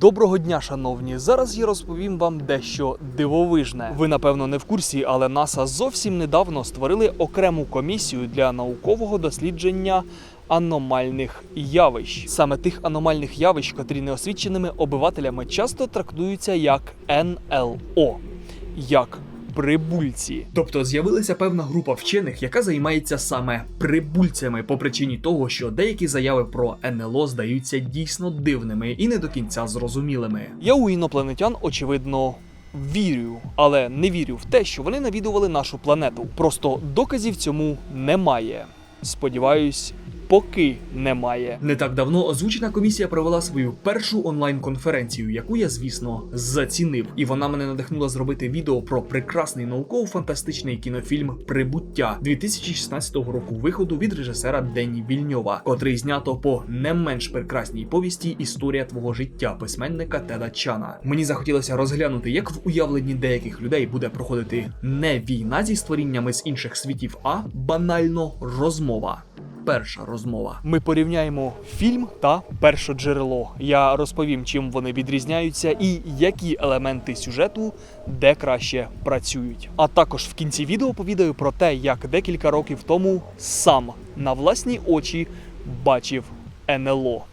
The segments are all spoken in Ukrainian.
Доброго дня, шановні. Зараз я розповім вам дещо дивовижне. Ви напевно не в курсі, але НАСА зовсім недавно створили окрему комісію для наукового дослідження. Аномальних явищ саме тих аномальних явищ, котрі неосвіченими обивателями часто трактуються як НЛО, як прибульці. Тобто з'явилася певна група вчених, яка займається саме прибульцями по причині того, що деякі заяви про НЛО здаються дійсно дивними і не до кінця зрозумілими. Я у інопланетян, очевидно. Вірю, але не вірю в те, що вони навідували нашу планету. Просто доказів цьому немає. Сподіваюсь, поки немає. Не так давно озвучена комісія провела свою першу онлайн-конференцію, яку я, звісно, зацінив. І вона мене надихнула зробити відео про прекрасний науково-фантастичний кінофільм Прибуття 2016 року виходу від режисера Денні Вільньова, котрий знято по не менш прекрасній повісті Історія твого життя письменника Теда Чана. Мені захотілося розглянути, як в уявленні деяких людей буде проходити не війна зі створіннями з інших світів, а банально розмова. Перша розмова. Ми порівняємо фільм та перше джерело. Я розповім, чим вони відрізняються і які елементи сюжету де краще працюють. А також в кінці відео повідаю про те, як декілька років тому сам на власні очі бачив НЛО.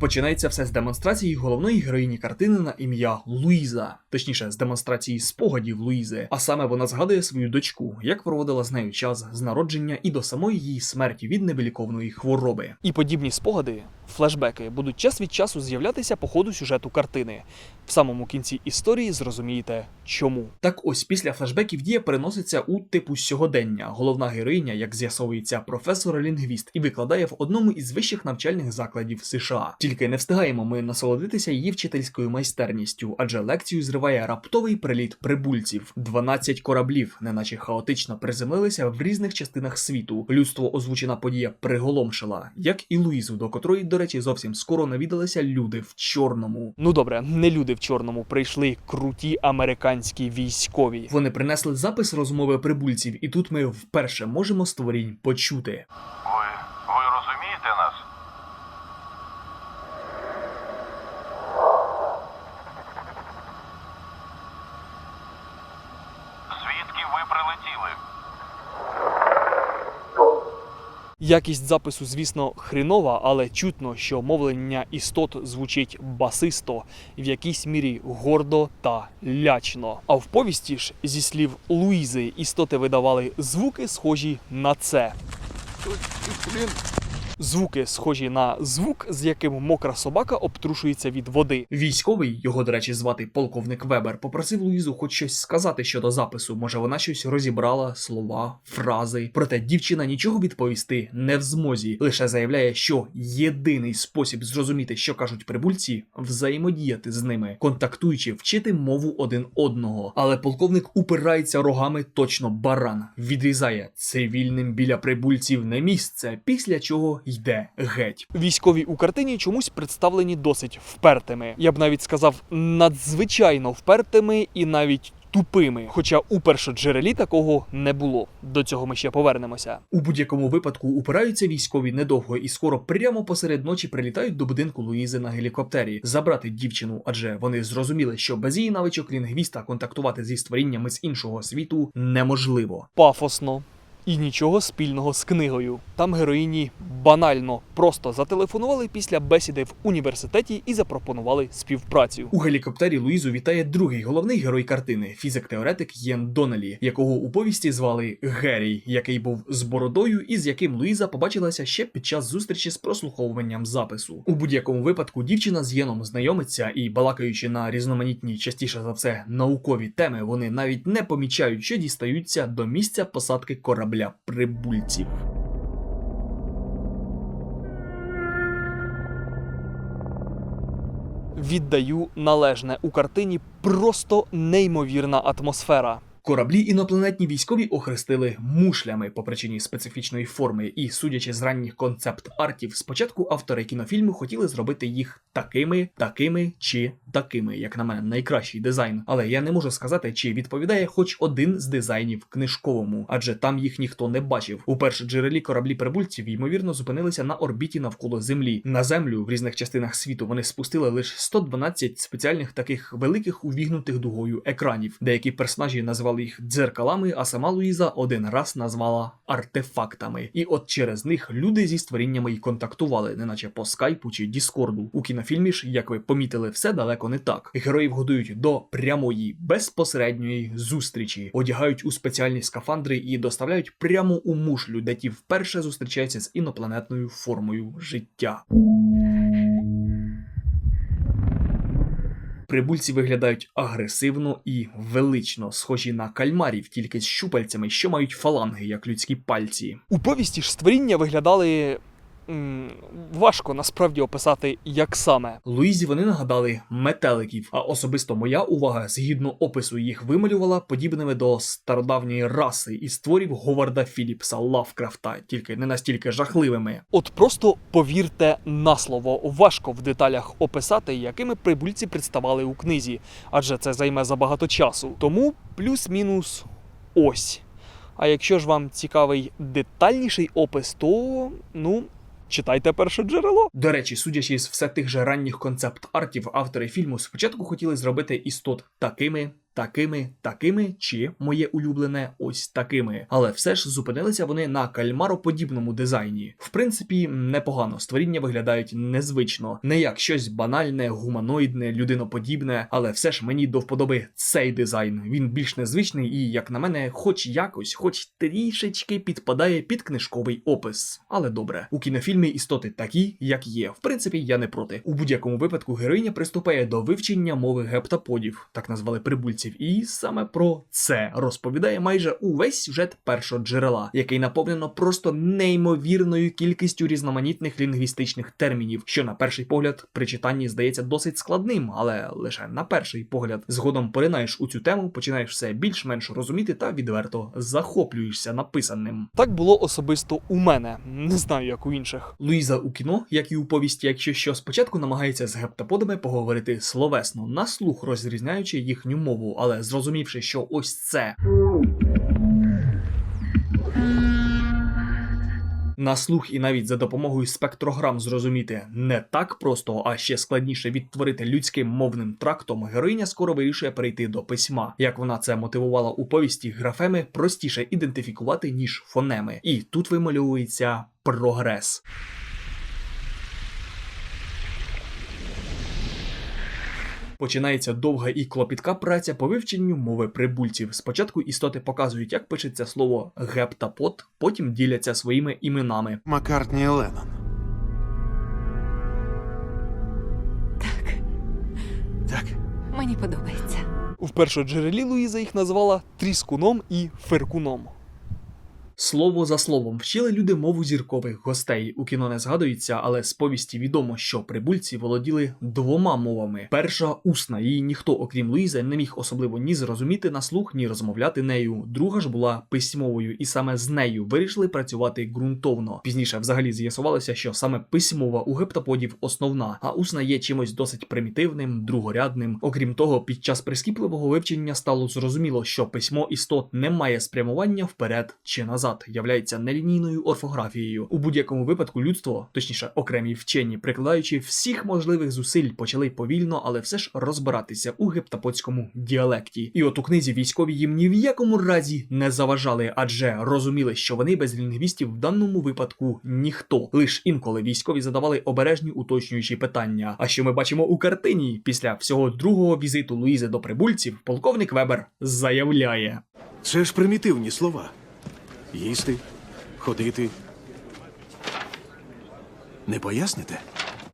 Починається все з демонстрації головної героїні картини на ім'я Луїза, точніше, з демонстрації спогадів Луїзи. А саме вона згадує свою дочку, як проводила з нею час з народження і до самої її смерті від невиліковної хвороби. І подібні спогади, флешбеки, будуть час від часу з'являтися по ходу сюжету картини. В самому кінці історії зрозумієте чому. Так ось після флешбеків дія переноситься у типу сьогодення. Головна героїня, як з'ясовується, професор-лінгвіст і викладає в одному із вищих навчальних закладів США. Тільки не встигаємо ми насолодитися її вчительською майстерністю, адже лекцію зриває раптовий приліт прибульців. 12 кораблів, неначе хаотично приземлилися в різних частинах світу. Людство озвучена подія приголомшила, як і Луїзу, до котрої, до речі, зовсім скоро навідалися люди в чорному. Ну добре, не люди в чорному прийшли круті американські військові. Вони принесли запис розмови прибульців, і тут ми вперше можемо створінь почути. Ви, ви розумієте нас? Звідки ви прилетіли? Якість запису, звісно, хрінова, але чутно, що мовлення істот звучить басисто, в якійсь мірі гордо та лячно. А в повісті ж, зі слів Луїзи, істоти видавали звуки, схожі на це. Звуки схожі на звук, з яким мокра собака обтрушується від води. Військовий, його, до речі, звати полковник Вебер, попросив Луїзу хоч щось сказати щодо запису. Може, вона щось розібрала, слова, фрази. Проте дівчина нічого відповісти не в змозі, лише заявляє, що єдиний спосіб зрозуміти, що кажуть прибульці, взаємодіяти з ними, контактуючи, вчити мову один одного. Але полковник упирається рогами точно баран, відрізає цивільним біля прибульців не місце, після чого йде геть. Військові у картині чомусь представлені досить впертими. Я б навіть сказав, надзвичайно впертими і навіть. Тупими, хоча у першоджерелі такого не було. До цього ми ще повернемося. У будь-якому випадку упираються військові недовго і скоро прямо посеред ночі прилітають до будинку Луїзи на гелікоптері забрати дівчину, адже вони зрозуміли, що без її навичок лінгвіста контактувати зі створіннями з іншого світу неможливо. Пафосно. І нічого спільного з книгою. Там героїні банально просто зателефонували після бесіди в університеті і запропонували співпрацю. У гелікоптері Луїзу вітає другий головний герой картини фізик-теоретик Єн Донелі, якого у повісті звали Герій, який був з бородою і з яким Луїза побачилася ще під час зустрічі з прослуховуванням запису. У будь-якому випадку дівчина з Єном знайомиться і, балакаючи на різноманітні, частіше за все, наукові теми, вони навіть не помічають, що дістаються до місця посадки корабля прибульців. Віддаю належне у картині просто неймовірна атмосфера. Кораблі інопланетні військові охрестили мушлями по причині специфічної форми, і, судячи з ранніх концепт-артів, спочатку автори кінофільму хотіли зробити їх такими, такими чи такими, як на мене, найкращий дизайн. Але я не можу сказати, чи відповідає хоч один з дизайнів книжковому, адже там їх ніхто не бачив. У першоджерелі кораблі прибульців ймовірно зупинилися на орбіті навколо Землі. На землю в різних частинах світу вони спустили лише 112 спеціальних таких великих увігнутих дугою екранів. Деякі персонажі називали їх дзеркалами, а сама Луїза один раз назвала артефактами. І от через них люди зі створіннями й контактували, неначе по скайпу чи Діскорду. У кінофільмі ж, як ви помітили, все далеко не так. Героїв годують до прямої безпосередньої зустрічі, одягають у спеціальні скафандри і доставляють прямо у мушлю, де ті вперше зустрічаються з інопланетною формою життя. Прибульці виглядають агресивно і велично, схожі на кальмарів, тільки з щупальцями, що мають фаланги, як людські пальці. У повісті ж створіння виглядали. Важко насправді описати, як саме. Луїзі вони нагадали метеликів, а особисто моя увага, згідно опису, їх вималювала подібними до стародавньої раси і створів Говарда Філіпса Лавкрафта, тільки не настільки жахливими. От просто повірте на слово, важко в деталях описати, якими прибульці представали у книзі, адже це займе забагато часу. Тому плюс-мінус ось. А якщо ж вам цікавий детальніший опис, то ну. Читайте перше джерело. До речі, судячи з все тих же ранніх концепт-артів, автори фільму спочатку хотіли зробити істот такими, такими, такими, чи моє улюблене ось такими. Але все ж зупинилися вони на кальмароподібному дизайні. В принципі, непогано. Створіння виглядають незвично, не як щось банальне, гуманоїдне, людиноподібне, але все ж мені до вподоби цей дизайн. Він більш незвичний і, як на мене, хоч якось, хоч трішечки підпадає під книжковий опис. Але добре, у кінофільмі істоти такі, як є. В принципі, я не проти. У будь-якому випадку героїня приступає до вивчення мови гептаподів, так назвали прибульців, і саме про це розповідає майже увесь сюжет першого джерела, який наповнено просто неймовірною кількістю різноманітних лінгвістичних термінів, що на перший погляд при читанні здається досить складним, але лише на перший погляд. Згодом поринаєш у цю тему, починаєш все більш-менш розуміти та відверто захоплюєшся написаним. Так було особисто у мене, не знаю, як у інших. Луїза у кіно, як і у повісті, якщо що, спочатку намагається з гептаподами поговорити словесно, на слух розрізняючи їхню мову, але зрозумівши, що ось це. На слух і навіть за допомогою спектрограм зрозуміти не так просто, а ще складніше відтворити людським мовним трактом, героїня скоро вирішує перейти до письма. Як вона це мотивувала у повісті, графеми простіше ідентифікувати, ніж фонеми. І тут вимальовується прогрес. Починається довга і клопітка праця по вивченню мови прибульців. Спочатку істоти показують, як пишеться слово гептапод, потім діляться своїми іменами. Маккартні Леннон. Так, Так. мені подобається. В першоджерелі Луїза їх назвала тріскуном і феркуном. Слово за словом вчили люди мову зіркових гостей. У кіно не згадується, але з повісті відомо, що прибульці володіли двома мовами. Перша усна, її ніхто, окрім Луїзи, не міг особливо ні зрозуміти на слух, ні розмовляти нею. Друга ж була письмовою, і саме з нею вирішили працювати ґрунтовно. Пізніше взагалі з'ясувалося, що саме письмова у гептаподів основна, а усна є чимось досить примітивним, другорядним. Окрім того, під час прискіпливого вивчення стало зрозуміло, що письмо істот не має спрямування вперед чи назад, являється нелінійною орфографією. У будь-якому випадку людство, точніше, окремі вчені, прикладаючи всіх можливих зусиль, почали повільно, але все ж розбиратися у гептаподському діалекті. І от у книзі військові їм ні в якому разі не заважали, адже розуміли, що вони без лінгвістів в даному випадку ніхто. Лиш інколи військові задавали обережні уточнюючі питання. А що ми бачимо у картині після всього другого візиту Луїзи до прибульців, полковник Вебер заявляє. Це ж примітивні слова. Їсти, ходити. Не поясните?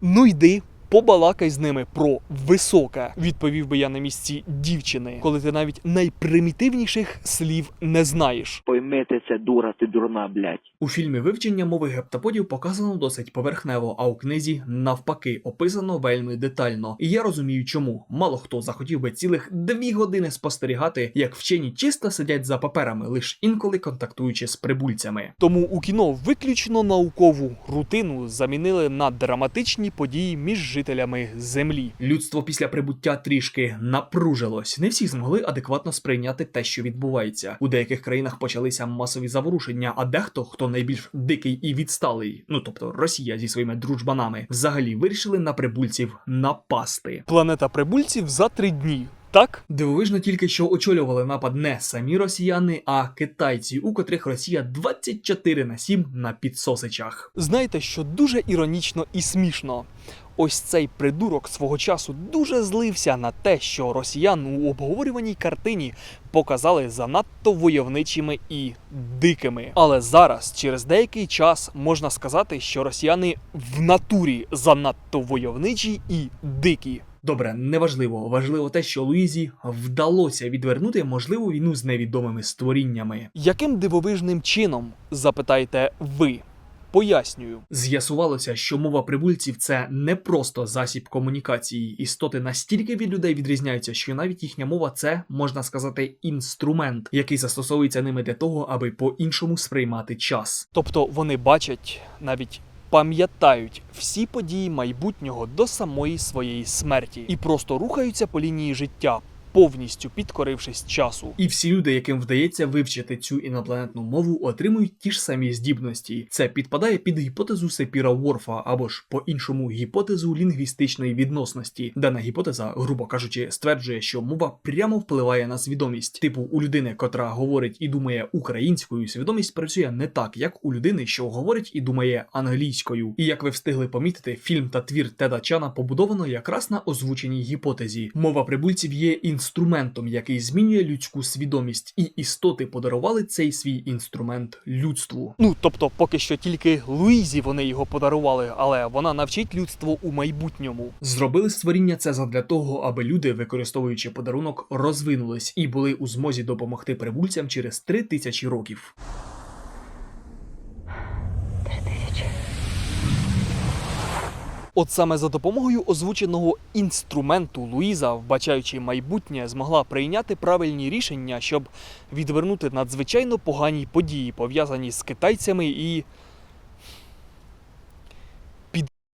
Ну йди. Побалакай з ними про високе, відповів би я на місці дівчини, коли ти навіть найпримітивніших слів не знаєш. Поймете це, дура, ти дурна, блядь. У фільмі вивчення мови гептаподів показано досить поверхнево, а у книзі навпаки описано вельми детально. І я розумію, чому мало хто захотів би цілих дві години спостерігати, як вчені чисто сидять за паперами, лиш інколи контактуючи з прибульцями. Тому у кіно виключно наукову рутину замінили на драматичні події між жителями землі. Людство після прибуття трішки напружилось. Не всі змогли адекватно сприйняти те, що відбувається. У деяких країнах почалися масові заворушення, а дехто, хто найбільш дикий і відсталий, ну тобто Росія зі своїми дружбанами, взагалі вирішили на прибульців напасти. Планета прибульців за три дні. Так, дивовижно тільки що очолювали напад не самі росіяни, а китайці, у котрих Росія 24 на 7 на підсосичах. Знаєте, що дуже іронічно і смішно. Ось цей придурок свого часу дуже злився на те, що росіян у обговорюваній картині показали занадто войовничими і дикими. Але зараз, через деякий час, можна сказати, що росіяни в натурі занадто войовничі і дикі. Добре, неважливо. Важливо те, що Луїзі вдалося відвернути можливу війну з невідомими створіннями. Яким дивовижним чином, запитаєте ви? Пояснюю, з'ясувалося, що мова прибульців це не просто засіб комунікації. Істоти настільки від людей відрізняються, що навіть їхня мова це можна сказати інструмент, який застосовується ними для того, аби по-іншому сприймати час. Тобто вони бачать навіть. Пам'ятають всі події майбутнього до самої своєї смерті і просто рухаються по лінії життя, повністю підкорившись часу. І всі люди, яким вдається вивчити цю інопланетну мову, отримують ті ж самі здібності. Це підпадає під гіпотезу Сепіра Ворфа або ж по-іншому гіпотезу лінгвістичної відносності. Дана гіпотеза, грубо кажучи, стверджує, що мова прямо впливає на свідомість. Типу, у людини, котра говорить і думає українською, свідомість працює не так, як у людини, що говорить і думає англійською. І як ви встигли помітити, фільм та твір Теда Чана побудовано якраз на озвученій гіпотезі. Мова прибульців є інструментом, який змінює людську свідомість, і істоти подарували цей свій інструмент людству. Ну тобто, поки що тільки Луїзі вони його подарували, але вона навчить людство у майбутньому. Зробили створіння це задля того, аби люди, використовуючи подарунок, розвинулись і були у змозі допомогти прибульцям через три тисячі років. Три тисячі. От саме за допомогою озвученого інструменту Луїза, вбачаючи майбутнє, змогла прийняти правильні рішення, щоб відвернути надзвичайно погані події, пов'язані з китайцями і.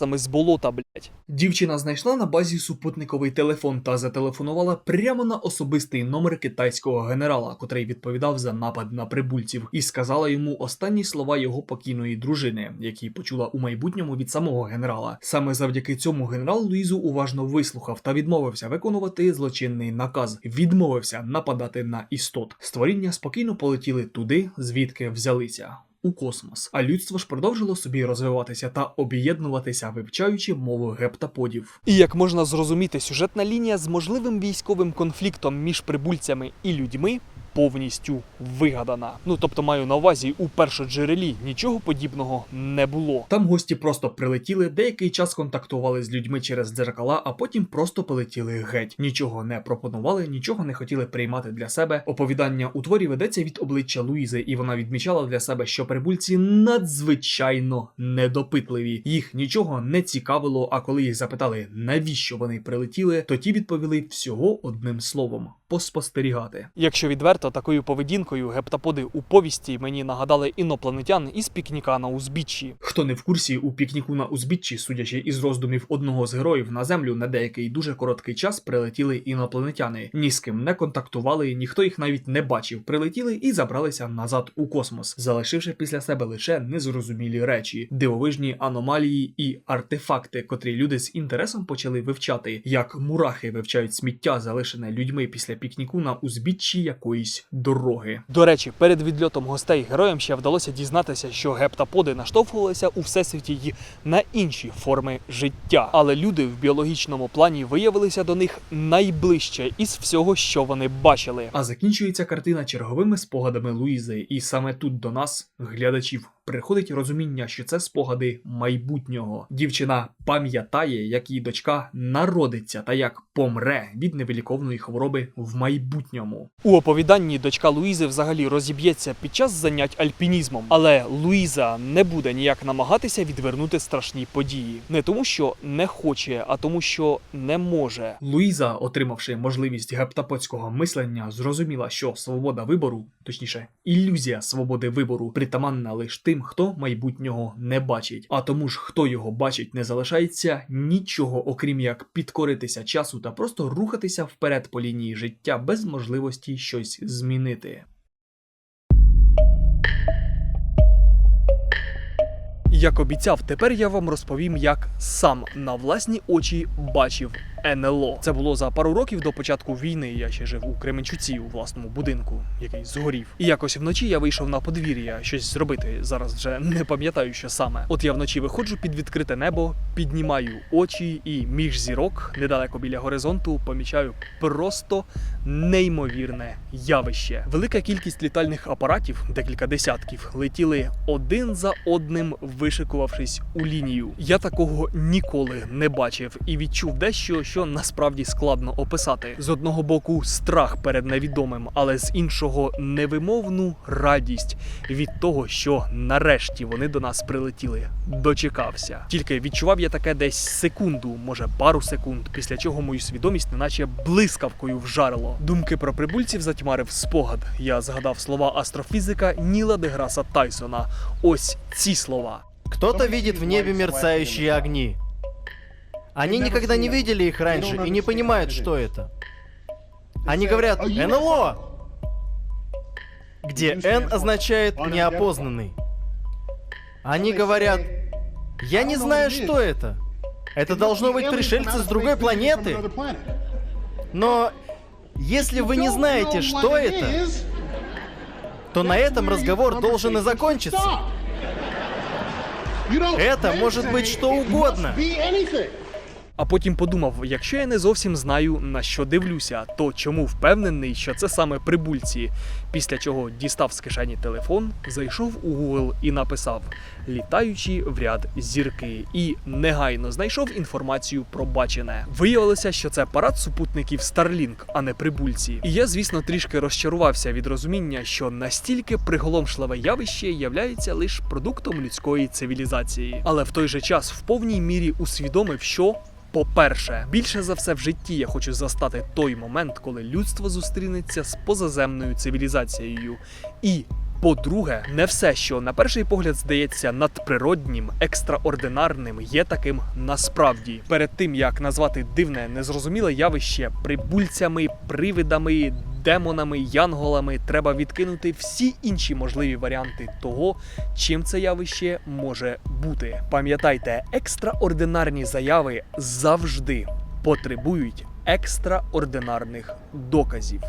Підсами з болота, блять. Дівчина знайшла на базі супутниковий телефон та зателефонувала прямо на особистий номер китайського генерала, котрий відповідав за напад на прибульців, і сказала йому останні слова його покійної дружини, які почула у майбутньому від самого генерала. Саме завдяки цьому генерал Луїзу уважно вислухав та відмовився виконувати злочинний наказ, відмовився нападати на істот. Створіння спокійно полетіли туди, звідки взялися. У космос, а людство ж продовжило собі розвиватися та об'єднуватися, вивчаючи мову гептаподів. І як можна зрозуміти, сюжетна лінія з можливим військовим конфліктом між прибульцями і людьми повністю вигадана. Ну тобто маю на увазі, у першоджерелі нічого подібного не було. Там гості просто прилетіли, деякий час контактували з людьми через дзеркала, а потім просто полетіли геть. Нічого не пропонували, нічого не хотіли приймати для себе. Оповідання у творі ведеться від обличчя Луїзи, і вона відмічала для себе, що прибульці надзвичайно недопитливі. Їх нічого не цікавило. А коли їх запитали, навіщо вони прилетіли, то ті відповіли всього одним словом поспостерігати. Якщо відверто, такою поведінкою гептаподи у повісті мені нагадали інопланетян із пікніка на узбіччі. Хто не в курсі, у пікніку на узбіччі, судячи із роздумів одного з героїв, на землю на деякий дуже короткий час прилетіли інопланетяни. Ні з ким не контактували, ніхто їх навіть не бачив. Прилетіли і забралися назад у космос, залишивши після себе лише незрозумілі речі, дивовижні аномалії і артефакти, котрі люди з інтересом почали вивчати, як мурахи вивчають сміття, залишене людьми після пікніку на узбіччі якоїсь дороги. До речі, перед відльотом гостей героям ще вдалося дізнатися, що гептаподи наштовхувалися у всесвіті й на інші форми життя, але люди в біологічному плані виявилися до них найближче із всього, що вони бачили. А закінчується картина черговими спогадами Луїзи, і саме тут до нас, глядачів, приходить розуміння, що це спогади майбутнього. Дівчина пам'ятає, як її дочка народиться та як помре від невиліковної хвороби в майбутньому. У оповіданні дочка Луїзи взагалі розіб'ється під час занять альпінізмом, але Луїза не буде ніяк намагатися відвернути страшні події, не тому, що не хоче, а тому, що не може. Луїза, отримавши можливість гептапотського мислення, зрозуміла, що свобода вибору, точніше, ілюзія свободи вибору, притаманна лише тим, тим, хто майбутнього не бачить. А тому ж, хто його бачить, не залишається нічого, окрім як підкоритися часу та просто рухатися вперед по лінії життя без можливості щось змінити. Як обіцяв, тепер я вам розповім, як сам на власні очі бачив НЛО. Це було за пару років до початку війни. Я ще жив у Кременчуці у власному будинку, який згорів. І якось вночі я вийшов на подвір'я щось зробити. Зараз вже не пам'ятаю, що саме. От я вночі виходжу під відкрите небо, піднімаю очі і між зірок, недалеко біля горизонту, помічаю просто неймовірне явище. Велика кількість літальних апаратів, декілька десятків, летіли один за одним, вишикувавшись у лінію. Я такого ніколи не бачив і відчув дещо, що насправді складно описати. З одного боку, страх перед невідомим, але з іншого невимовну радість від того, що нарешті вони до нас прилетіли. Дочекався. Тільки відчував я таке десь секунду, може пару секунд, після чого мою свідомість неначе блискавкою вжарило. Думки про прибульців затьмарив спогад. Я згадав слова астрофізика Ніла Деграса Тайсона. Ось ці слова. Кто-то видит в небе мерцающие огни. Они никогда не видели их раньше и не понимают, что это. Они говорят «НЛО», где «Н» означает «неопознанный». Они говорят «Я не знаю, что это». Это должно быть пришельцы с другой планеты. Но если вы не знаете, что это, то на этом разговор должен и закончиться. Это может быть что угодно. А потім подумав: якщо я не зовсім знаю на що дивлюся, то чому впевнений, що це саме прибульці. Після чого дістав з кишені телефон, зайшов у Google і написав літаючі в ряд зірки, і негайно знайшов інформацію про бачене. Виявилося, що це парад супутників Starlink, а не прибульці. І я, звісно, трішки розчарувався від розуміння, що настільки приголомшливе явище являється лише продуктом людської цивілізації. Але в той же час в повній мірі усвідомив, що по-перше, більше за все в житті я хочу застати той момент, коли людство зустрінеться з позаземною цивілізацією. І по-друге, не все, що на перший погляд здається надприроднім, екстраординарним, є таким насправді. Перед тим як назвати дивне незрозуміле явище прибульцями, привидами, демонами, янголами, треба відкинути всі інші можливі варіанти того, чим це явище може бути. Пам'ятайте, екстраординарні заяви завжди потребують екстраординарних доказів.